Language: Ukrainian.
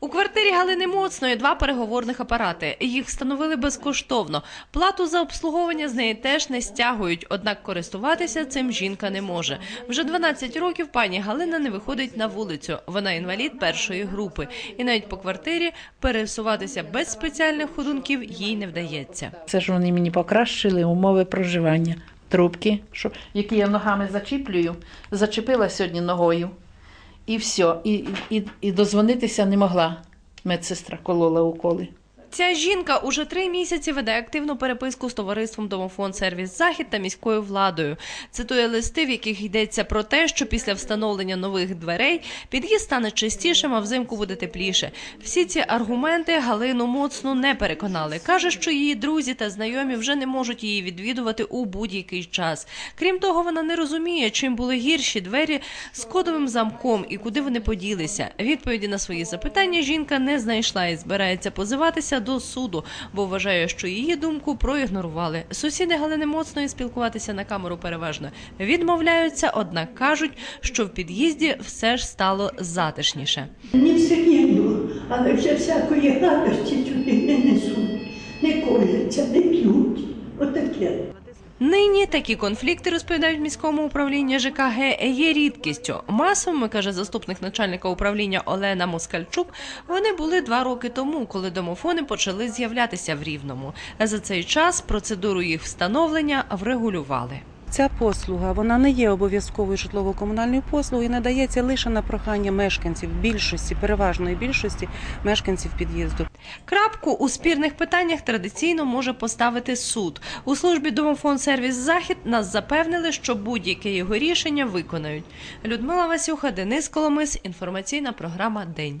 У квартирі Галини Моцної два переговорних апарати. Їх встановили безкоштовно. Плату за обслуговування з неї теж не стягують, однак користуватися цим жінка не може. Вже 12 років пані Галина не виходить на вулицю. Вона інвалід першої групи, і навіть по квартирі пересуватися без спеціальних ходунків їй не вдається. Це ж вони мені покращили умови проживання. Трубки, що, які я ногами зачіплюю, зачепила сьогодні ногою. І все. І, і, і дозвонитися не могла. Медсестра колола уколи. Ця жінка уже три місяці веде активну переписку з товариством Домофон Сервіс Захід та міською владою. Цитує листи, в яких йдеться про те, що після встановлення нових дверей під'їзд стане чистішим, а взимку буде тепліше. Всі ці аргументи Галину Моцну не переконали. каже, що її друзі та знайомі вже не можуть її відвідувати у будь-який час. Крім того, вона не розуміє, чим були гірші двері з кодовим замком і куди вони поділися. Відповіді на свої запитання жінка не знайшла і збирається позиватися до суду, бо вважає, що її думку проігнорували. Сусіди Галини Моцної спілкуватися на камеру переважно відмовляються, однак кажуть, що в під'їзді все ж стало затишніше. Ні все рівно, але вже всякої гадості чути не несуть, не коляться, не п'ють. Отаке. Нині такі конфлікти розповідають міському управління ЖКГ є рідкістю. Масовими каже заступник начальника управління Олена Москальчук. Вони були два роки тому, коли домофони почали з'являтися в рівному. За цей час процедуру їх встановлення врегулювали. Ця послуга вона не є обов'язковою житлово-комунальною послугою і надається лише на прохання мешканців більшості, переважної більшості мешканців під'їзду. Крапку у спірних питаннях традиційно може поставити суд. У службі Домофон Сервіс Захід нас запевнили, що будь-яке його рішення виконають. Людмила Васюха, Денис Коломис. Інформаційна програма День.